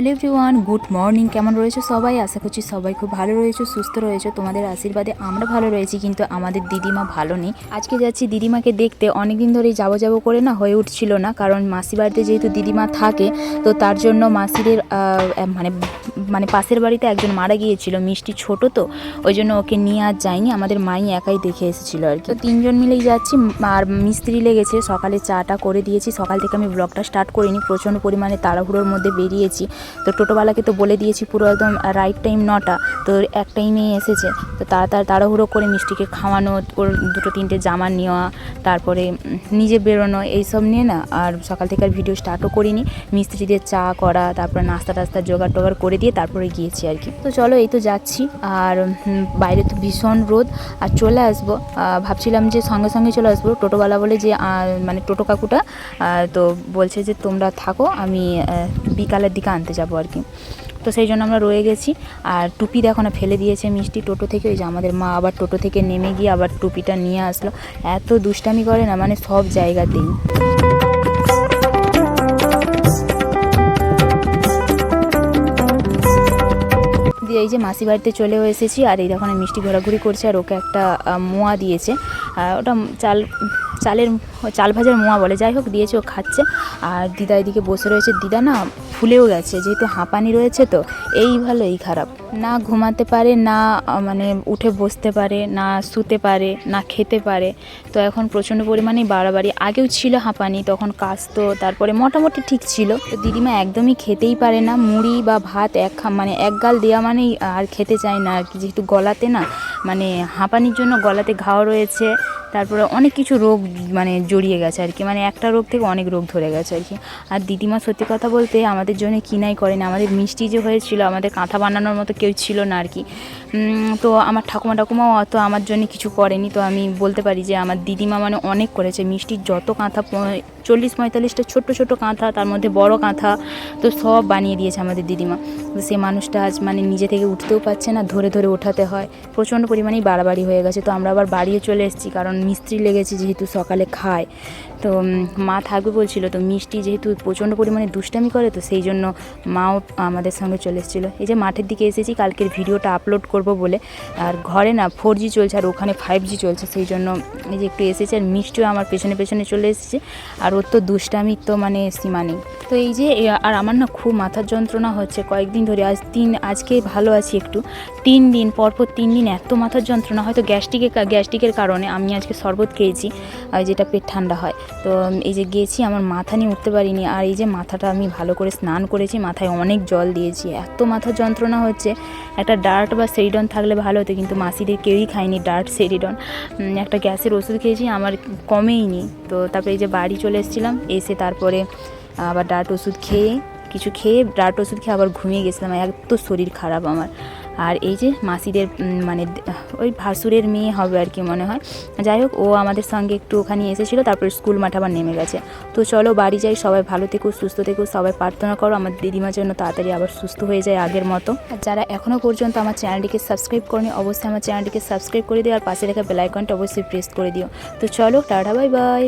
Hello everyone good morning কেমন রয়েছে সবাই? আশা করছি সবাই খুব ভালো রয়েছে, সুস্থ রয়েছে। তোমাদের আশীর্বাদে আমরা ভালো রয়েছি, কিন্তু আমাদের দিদিমা ভালো নেই। আজকে যাচ্ছি দিদিমাকে দেখতে। অনেকদিন ধরেই যাব যাব করে না হয়ে উঠছিল না, কারণ মাসি বাড়িতে যেহেতু দিদিমা থাকে, তো তার জন্য মাসিদের মানে মানে পাশের বাড়িতে একজন মারা গিয়েছিল, মিষ্টি ছোট তো, ওই জন্য ওকে নিয়ে আর যায়নি আমাদের মাই একাই দেখে এসেছিল আর কি। তো তিনজন মিলেই যাচ্ছি, আর মিস্ত্রি লেগেছে, সকালে চাটা করে দিয়েছি, সকাল থেকে আমি ব্লগটা স্টার্ট করিনি, প্রচণ্ড পরিমাণে তাড়াহুড়োর মধ্যে বেরিয়েছি। তো টোটোওয়ালাকে তো বলে দিয়েছি পুরো একদম রাইট টাইম নটা, তো এক টাইমেই এসেছে। তো তাড়াতাড়ি তাড়াহুড়ো করে মিষ্টিকে খাওয়ানো, ওর দুটো তিনটে জামা নেওয়া, তারপরে নিজে বেরোনো, এইসব নিয়ে না আর সকাল থেকে আর ভিডিও স্টার্টও করিনি। মিস্ত্রিদের চা করা, তারপরে নাস্তা টাস্তা জোগাড় টোগাড় করে দিয়ে তারপরে গিয়েছি আর কি। তো চলো এই তো যাচ্ছি। আর বাইরে তো ভীষণ রোদ, আর চলে আসব। ভাবছিলাম যে সঙ্গে সঙ্গে চলে আসব। টোটোওয়ালা বলে যে মানে টোটো কাকুটা তো বলছে যে তোমরা থাকো, আমি বিকালের দিকে আনতে যাব আর কি। তো সেই জন্য আমরা রয়ে গেছি। আর টুপি দেখো না, ফেলে দিয়েছে মিষ্টি টোটো থেকে। ওই যে আমাদের মা আবার টোটো থেকে নেমে গিয়ে আবার টুপিটা নিয়ে আসলো। এত দুষ্টামি করে না মানে সব জায়গাতেই। দিয়ে এই যে মাসি বাড়িতে চলেও এসেছি, আর এই দেখো না মিষ্টি ঘোরাঘুরি করছে, আর ওকে একটা মোয়া দিয়েছে। ওটা চাল চালের চাল ভাজার মোয়া বলে, যাই হোক দিয়েছে, ও খাচ্ছে। আর দিদা এদিকে বসে রয়েছে। দিদা না ফুলেও গেছে, যেহেতু হাঁপানি রয়েছে তো, এই ভালো, এই খারাপ। না ঘুমাতে পারে, না মানে উঠে বসতে পারে, না শুতে পারে, না খেতে পারে। তো এখন প্রচণ্ড পরিমাণেই বাড়াবাড়ি। আগেও ছিল হাঁপানি, তখন কাশতো তারপরে মোটামুটি ঠিক ছিল। তো দিদিমা একদমই খেতেই পারে না, মুড়ি বা ভাত এক মানে এক গাল দেওয়া মানেই আর খেতে চায় না আর কি। যেহেতু গলাতে না মানে হাঁপানির জন্য গলাতে ঘাও রয়েছে। তারপরে অনেক কিছু রোগ মানে জড়িয়ে গেছে আর কি। মানে একটা রোগ থেকে অনেক রোগ ধরে গেছে আর কি। আর দিদিমা সত্যি কথা বলতে আমাদের জন্য কিনাই করেনি। আমাদের মিষ্টি যে হয়েছিল, আমাদের কাঁথা বানানোর মতো কেউ ছিল না আর কি। তো আমার ঠাকুমা ঠাকুমাও অত আমার জন্য কিছু করেনি। তো আমি বলতে পারি যে আমার দিদিমা মানে অনেক করেছে। মিষ্টির যত কাঁথা চল্লিশ পঁয়তাল্লিশটা ছোট্ট ছোট কাঁথা, তার মধ্যে বড় কাঁথা, তো সব বানিয়ে দিয়েছে আমাদের দিদিমা। তো সে মানুষটা আজ মানে নিজে থেকে উঠতেও পারছে না, ধরে ধরে ওঠাতে হয়। প্রচণ্ড পরিমাণেই বাড়াবাড়ি হয়ে গেছে। তো আমরা আবার বাড়িও চলে এসেছি, কারণ মিস্ত্রি লেগেছে যেহেতু সকালে খায়। তো মা থাকবে বলছিল, তো মিষ্টি যেহেতু প্রচণ্ড পরিমাণে দুষ্টামি করে, তো সেই জন্য মাও আমাদের সঙ্গে চলে এসেছিল। এই যে মাঠের দিকে এসেছি, কালকের ভিডিওটা আপলোড করব বলে। আর ঘরে না ফোর জি চলছে, আর ওখানে ফাইভ জি চলছে, সেই জন্য এই যে একটু এসেছে, আর মিষ্টিও আমার পেছনে পেছনে চলে এসেছে। আর ওর তো দুষ্টামির তো মানে সীমা নেই। তো এই যে আর আমার না খুব মাথার যন্ত্রণা হচ্ছে কয়েকদিন ধরে। আজ তিন, আজকে ভালো আছি একটু। তিন দিন, পরপর তিন দিন এত মাথার যন্ত্রণা। হয়তো গ্যাস্ট্রিকের গ্যাস্ট্রিকের কারণে আমি আজকে শরবত খেয়েছি আর যেটা পেট ঠান্ডা হয়। তো এই যে গেছি আমার মাথা নিয়ে উঠতে পারিনি। আর এই যে মাথাটা আমি ভালো করে স্নান করেছি, মাথায় অনেক জল দিয়েছি। এত মাথার যন্ত্রণা হচ্ছে। একটা ডার্ট বা সেরিডন থাকলে ভালো হতো, কিন্তু মাসিদের কেউই খায়নি ডার্ট, সেরিডন। একটা গ্যাসের ওষুধ খেয়েছি, আমার কমেইনি তো, তারপরে এই যে বাড়ি চলে এসেছিলাম। এসে তারপরে আবার ডার্ট ওষুধ খেয়ে, কিছু খেয়ে ডার্ট ওষুধ খেয়ে আবার ঘুমিয়ে গেছিলাম। এত শরীর খারাপ আমার। আর এই যে মাসিদের মানে ওই ভাসুরের মেয়ে হবে আর কি মনে হয়। যাই হোক, ও আমাদের সঙ্গে একটু ওখানে এসেছিল, তারপরে স্কুল মাঠ আবার নেমে গেছে। তো চলো বাড়ি যাই, সবাই ভালো থেকো, সুস্থ থেকো, সবাই প্রার্থনা করো, আমার দিদিমার জন্য তাড়াতাড়ি আবার সুস্থ হয়ে যায় আগের মতো। আর যারা এখনও পর্যন্ত আমার চ্যানেলটিকে সাবস্ক্রাইব করেনি, অবশ্যই আমার চ্যানেলটিকে সাবস্ক্রাইব করে দিও, আর পাশে রেখে বেলাইকনটা অবশ্যই প্রেস করে দিও। তো চলো, টাটা, বাই বাই।